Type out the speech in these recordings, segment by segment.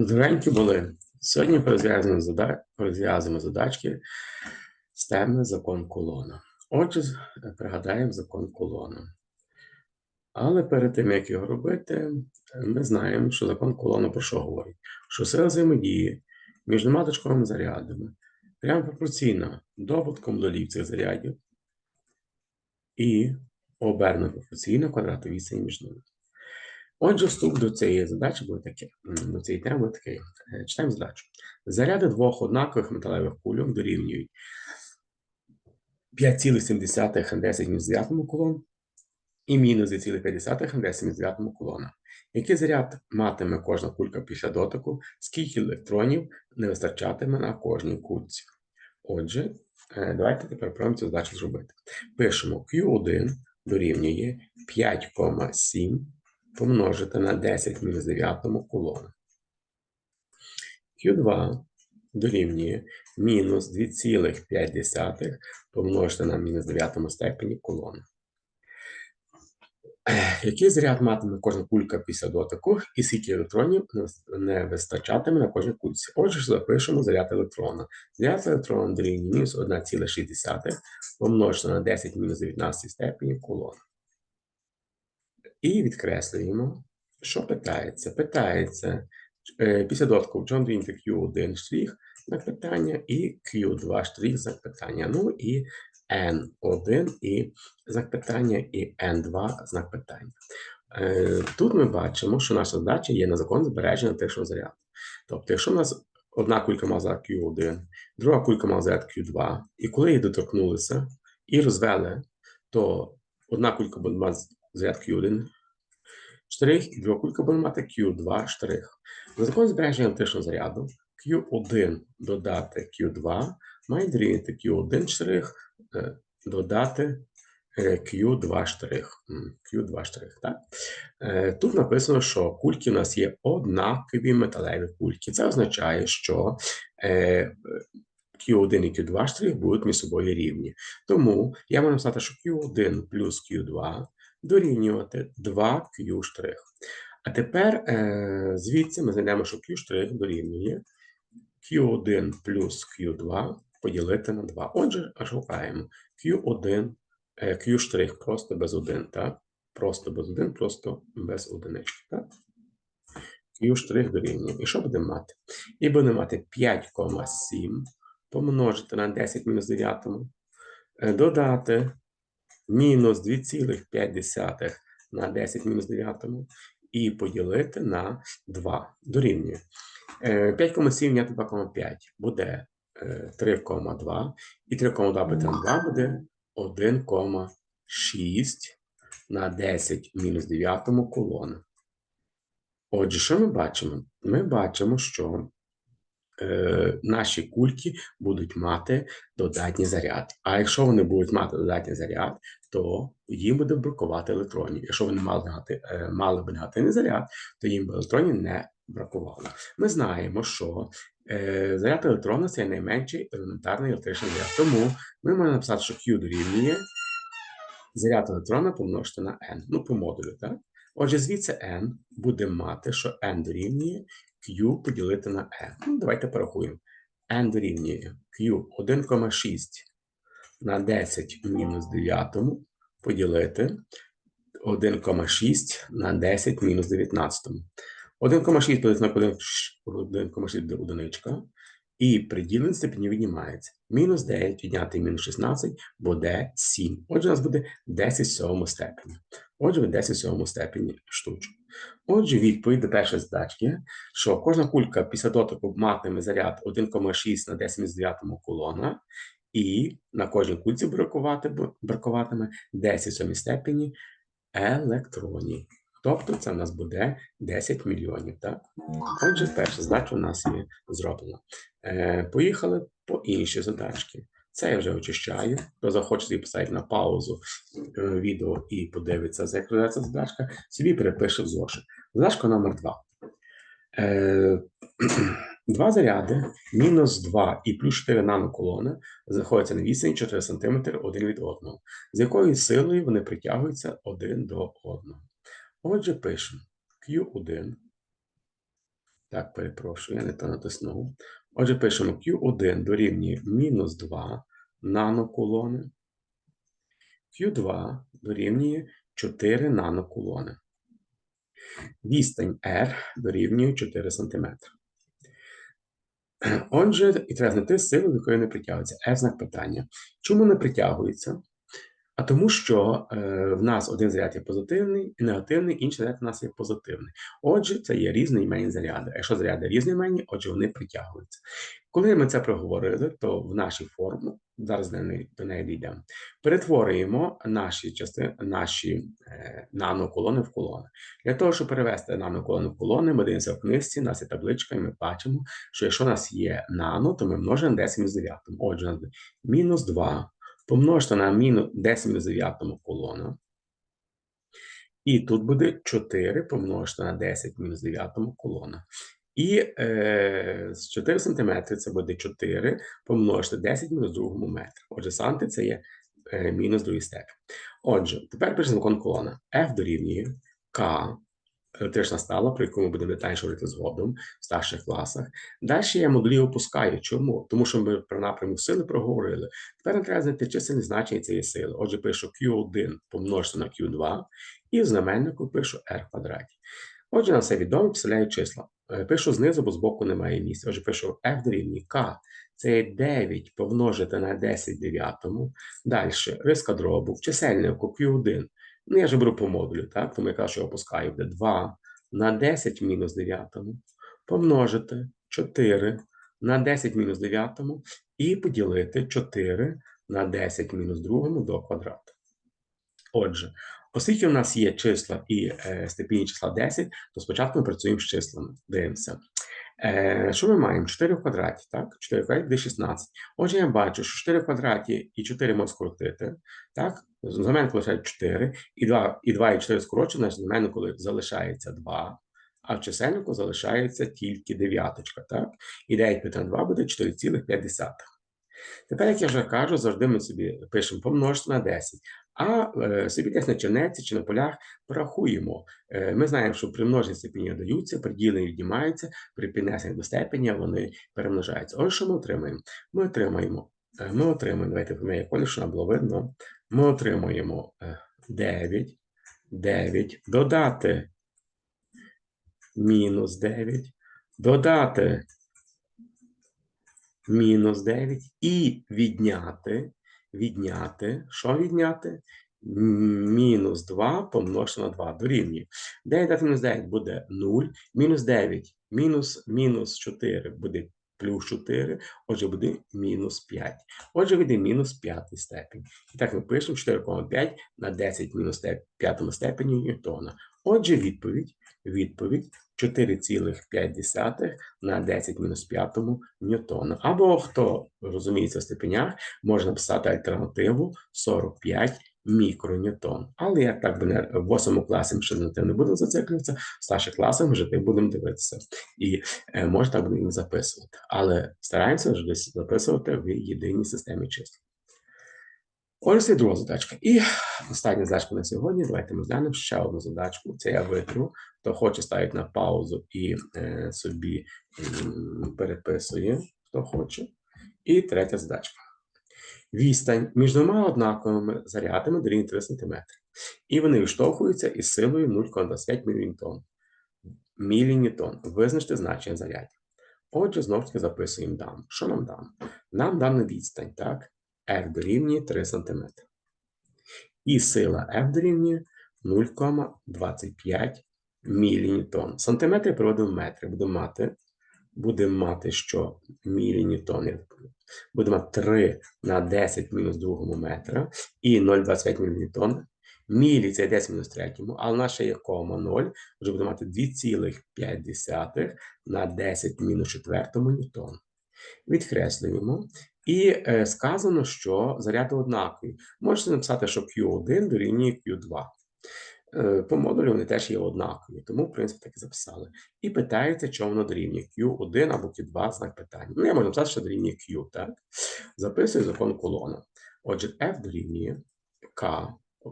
Здоровенькі були. Сьогодні розв'язуємо зада... розв'язуємо задачки з теми закон колона. Отже, пригадаємо закон колона. Але перед тим, як його робити, ми знаємо, що закон колона про що говорить? Що сила взаємодії між двома точковими зарядами прямо пропорційна добутком долів цих зарядів і обернено пропорційно квадрату відстані між ними. Отже, вступ до цієї задачі буде таке, до цієї теми такий. Е, Читаємо задачу. Заряди двох однакових металевих кульок дорівнюють 5,7 на 10 мінус 9 колон і мінус 2,5 на 10 мінус 9 колона. Який заряд матиме кожна кулька після дотику, скільки електронів не вистачатиме на кожній кульці? Отже, е, давайте тепер пробуємо цю задачу зробити. Пишемо Q1 дорівнює 5,7 помножити на 10 мінус 9 колону. Q2 дорівнює мінус 2,5 помножити на мінус 9 степені колони. Який заряд матиме кожна кулька після дотику, і скільки електронів не вистачатиме на кожній кульці? Отже, запишемо заряд електрона. Заряд електрона дорівнює мінус 1,6 помножити на 10 мінус 19 степені колони. І відкреслюємо, що питається. Питається е, після дотику в чому Q1 штрих знак питання і Q2 штрих знак питання. Ну і N1 і знак питання, і N2 знак питання. Е, Тут ми бачимо, що наша задача є на закон збереження тишого заряду. Тобто, якщо у нас одна кулька мала заряд Q1, друга кулька мала заряд Q2, і коли їх доторкнулися і розвели, то одна кулька буде Q1 штрих, і друга кулька буде мати Q2 штрих. На закон збереження електричного заряду Q1 додати Q2 має дорівнювати Q1 штрих е, додати е, Q2 штрих. Q2 штрих, так? Е, Тут написано, що кульки у нас є однакові металеві кульки. Це означає, що е, Q1 і Q2 штрих будуть між собою рівні. Тому я можу написати, що Q1 плюс Q2 дорівнювати 2Q штрих. А тепер е, звідси ми знайдемо, що Q дорівнює Q1 плюс Q2 поділити на 2. Отже, шукаємо Q1, е, Q штрих просто без 1, так? Просто без 1, просто без одинички, так? Q дорівнює. І що будемо мати? І будемо мати 5,7 помножити на 10 мінус 9, е, додати мінус 2,5 на 10 мінус 9 і поділити на 2 дорівнює. Е, 5,7 відняти 2,5 буде е, 3,2 і 3,2 буде на 2 буде 1,6 на 10 мінус 9 колона. Отже, що ми бачимо? Ми бачимо, що е, наші кульки будуть мати додатній заряд. А якщо вони будуть мати додатній заряд, то їм буде бракувати електронів. Якщо вони мали, е, мали б негативний заряд, то їм би електронів не бракувало. Ми знаємо, що е, заряд електрона це найменший елементарний електричний заряд. Тому ми можемо написати, що Q дорівнює заряд електрона помножити на N. Ну, по модулю, так? Отже, звідси N буде мати, що N дорівнює Q поділити на N. Ну, давайте порахуємо. N дорівнює Q 1,6 на 10 мінус 9 поділити 1,6 на 10 мінус 19. 1,6 поділити на 1,6 буде одиничка. І приділений степені віднімається. Мінус 9 відняти мінус 16 буде 7. Отже, у нас буде 10 в сьомому степені. Отже, буде 10 в сьомому степені штучок. Отже, відповідь до першої задачки, що кожна кулька після дотику матиме заряд 1,6 на 10 мінус 9 колона, і на кожній кульці бракуватиме 10 в сьомій степені електронів. Тобто це в нас буде 10 мільйонів. Так? Отже, перша задача у нас є зроблена. Е, поїхали по іншій задачці. Це я вже очищаю. Хто захоче собі поставити на паузу е, відео і подивиться, як розглядається задачка, собі перепише в зошит. Задачка номер 2. Е, два заряди, мінус 2 і плюс 4 наноколони знаходяться на відстані 4 см один від одного. З якою силою вони притягуються один до одного. Отже, пишемо Q1 Так, перепрошую, я не то натиснув. Отже, пишемо Q1 дорівнює мінус 2 нанокулони. Q2 дорівнює 4 нанокулони. Відстань R дорівнює 4 см. Отже, і треба знайти силу, до якої не притягується. F знак питання. Чому не притягується? А тому, що е, в нас один заряд є позитивний і негативний, інший заряд у нас є позитивний. Отже, це є різноіменні заряди. Якщо заряди різноіменні, отже, вони притягуються. Коли ми це проговорили, то в нашій формі, зараз до неї, дійдемо, перетворюємо наші частини, наші е, наноколони в колони. Для того, щоб перевести наноколони в колони, ми дивимося в книжці, у нас є табличка, і ми бачимо, що якщо у нас є нано, то ми множимо 10 мінус 9. Отже, мінус 2 помножте на мінус 10 мінус 9 колона. І тут буде 4 помножити на 10 мінус 9 колона. І е, з 4 см це буде 4 помножити 10 мінус 2 метр. Отже, санти це є е, мінус 2 степень. Отже, тепер пишемо закон колона. F дорівнює K, електрична стала, про яку ми будемо детальніше говорити згодом в старших класах. Далі я модулі опускаю. Чому? Тому що ми про напрямок сили проговорили. Тепер нам треба знайти чисельне значення цієї сили. Отже, пишу Q1 помножити на Q2 і в знаменнику пишу R квадраті. Отже, нам все відомо, підставляю числа. Е, Пишу знизу, бо збоку немає місця. Отже, пишу F дорівнює K. Це 9 помножити на 10 дев'ятому. Далі, риска дробу, в чисельнику Q1. Ну, я ж беру по модулю, так? Тому я кажу, що опускаю буде 2 на 10 мінус 9 помножити 4 на 10 мінус 9 і поділити 4 на 10 мінус 2 до квадрату. Отже, оскільки у нас є числа і е, степені числа 10, то спочатку ми працюємо з числами. Дивимося. Е, що ми маємо? 4 в квадраті, так? 4 в квадраті буде 16. Отже, я бачу, що 4 в квадраті і 4 можна скоротити, так? Знаменнику лишається 4, і 2, і 2 і 4 скорочено, значить знаменнику залишається 2, а в чисельнику залишається тільки дев'яточка, так? І 9 на 2 буде 4,5. Тепер, як я вже кажу, завжди ми собі пишемо помножити на 10. А е, собі десь на чернеці чи на полях порахуємо. Е, ми знаємо, що при множенні степені даються, при діленні віднімаються, при піднесенні до степеня вони перемножаються. Ось що ми отримаємо? Ми отримаємо, е, ми отримаємо, давайте поміняємо колір, щоб нам було видно. Ми отримуємо е, 9, 9, додати мінус 9, додати мінус 9 і відняти, відняти, що відняти? Мінус 2 помножити на 2 дорівнює. 9 дати мінус 9 буде 0, мінус 9, мінус, мінус 4 буде плюс 4, отже буде мінус 5. Отже, буде мінус 5 степень. І так ми пишемо 4,5 на 10 мінус 5 степені Ньютона. Отже, відповідь, відповідь 4,5 на 10 мінус 5 Ньютона. Або хто розуміється в степенях, можна писати альтернативу 45 мікроньютон. Але я так би не в 8 класі ми ще на те не будемо зациклюватися, в старших класах вже тим будемо дивитися. І е, може так будемо записувати. Але стараємося завжди записувати в єдиній системі чисел. Ось це друга задачка. І остання задачка на сьогодні. Давайте ми глянемо ще одну задачку. Це я витру. Хто хоче ставить на паузу і е, собі м, переписує, хто хоче. І третя задачка. Відстань між двома однаковими зарядами дорівнює 3 см. І вони відштовхуються із силою 0,25 мілінтон. Мілінітон. Визначте значення зарядів. Отже, знову ж таки записуємо дам. Що нам дам? Нам дана відстань, так? R дорівнює 3 см. І сила F дорівнює 0,25 мілінітон. Сантиметри переводимо в метри. Будемо мати, будемо мати, що мілінітон. Будемо мати 3 на 10 мінус 2 метра і 0,25 мілінітон. Мілі це 10 мінус 3, але наша є кома 0, вже будемо мати 2,5 на 10 мінус 4 ньютон. Відкреслюємо. І е, сказано, що заряди однакові. Можете написати, що Q1 дорівнює Q2. Е, по модулю вони теж є однакові, тому, в принципі, так і записали. І питається, чому воно дорівнює Q1 або Q2 знак питання. Ну, я можу написати, що дорівнює Q, так? Записую закон колона. Отже, F дорівнює K.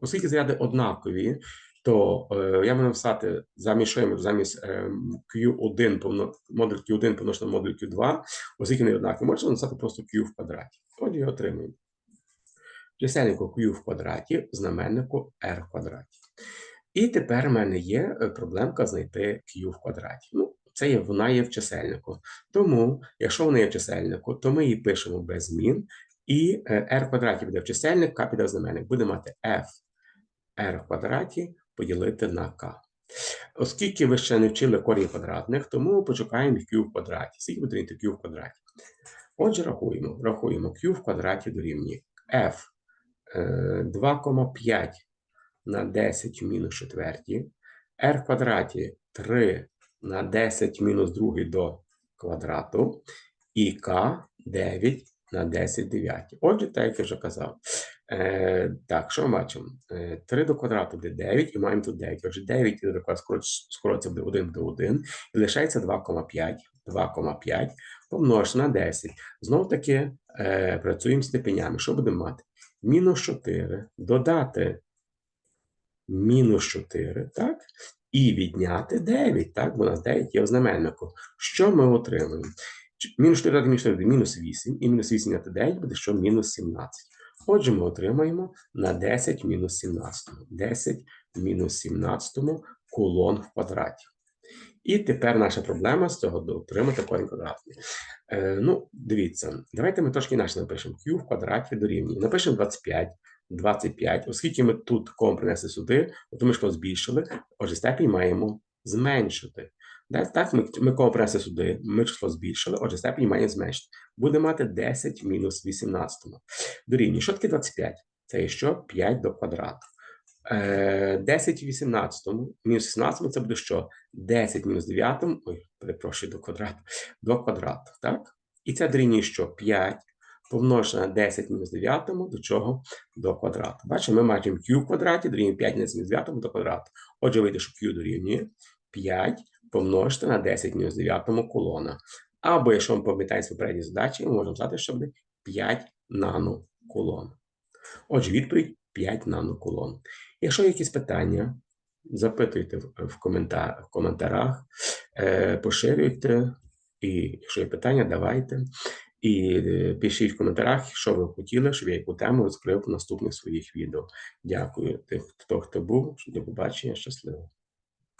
Оскільки заряди однакові, то е, я можу написати замість що замість е, Q1 помно, модуль Q1 помножити на модуль Q2, оскільки не однаково, можна написати просто Q в квадраті. Отже, я отримую. Чисельнику Q в квадраті, знаменнику R в квадраті. І тепер в мене є е, проблемка знайти Q в квадраті. Ну, це є, вона є в чисельнику. Тому, якщо вона є в чисельнику, то ми її пишемо без змін. І е, r в квадраті буде в чисельник, k піде в знаменник. Буде мати f r в квадраті поділити на k. Оскільки ви ще не вчили корінь квадратних, тому почекаємо q в квадраті. Скільки буде q в квадраті? Отже, рахуємо. Рахуємо q в квадраті дорівнює f е, 2,5 на 10 в мінус четвертій, r в квадраті 3 на 10 мінус 2 до квадрату, і k 9 на 10 дев'ятій. Отже, так як я вже казав. Е, так, що ми бачимо? Е, 3 до квадрату буде 9, і маємо тут 9. Отже, 9 і до квадрату скоротиться буде 1 до 1, і лишається 2,5. 2,5 помножити на 10. Знову таки е, працюємо з степенями. Що будемо мати? Мінус 4 додати мінус 4, так? І відняти 9, так? Бо у нас 9 є в знаменнику. Що ми отримуємо? Мінус 4 додати мінус 4 буде мінус 8, і мінус 8 відняти 9 буде що? Мінус 17. Отже, ми отримаємо на 10 мінус 17. 10 мінус 17 колон в квадраті. І тепер наша проблема з цього отримати корінь квадратний. Е, ну, дивіться, давайте ми трошки інакше напишемо. Q в квадраті дорівнює. Напишемо 25, 25. Оскільки ми тут ком принесли сюди, то ми ж його збільшили, отже, степінь маємо зменшити. Так, ми, ми принесли сюди, ми число збільшили, отже, степінь маємо зменшити. Буде мати 10 мінус 18. Дорівнює. Що таке 25? Це що? 5 до квадрату. Е, 10 в 18, мінус 18 це буде що? 10 мінус 9, ой, перепрошую, до квадрату, до квадрату, так? І це дорівнює що? 5 помножити на 10 мінус 9, до чого? До квадрату. Бачимо, ми маємо q в квадраті, дорівнює 5 мінус 9 до квадрату. Отже, вийде, що q дорівнює 5 помножити на 10 мінус 9 колона. Або, якщо ми пам'ятаємо з попередньої задачі, ми можемо сказати, що буде 5 наноколон. Отже, відповідь 5 наноколон. Якщо є якісь питання, запитуйте в, коментар, в коментарях, е, поширюйте, і якщо є питання, давайте. І е, пишіть в коментарях, що ви хотіли, щоб я яку тему розкрив в наступних своїх відео. Дякую тим, хто хто був. До побачення, щасливо.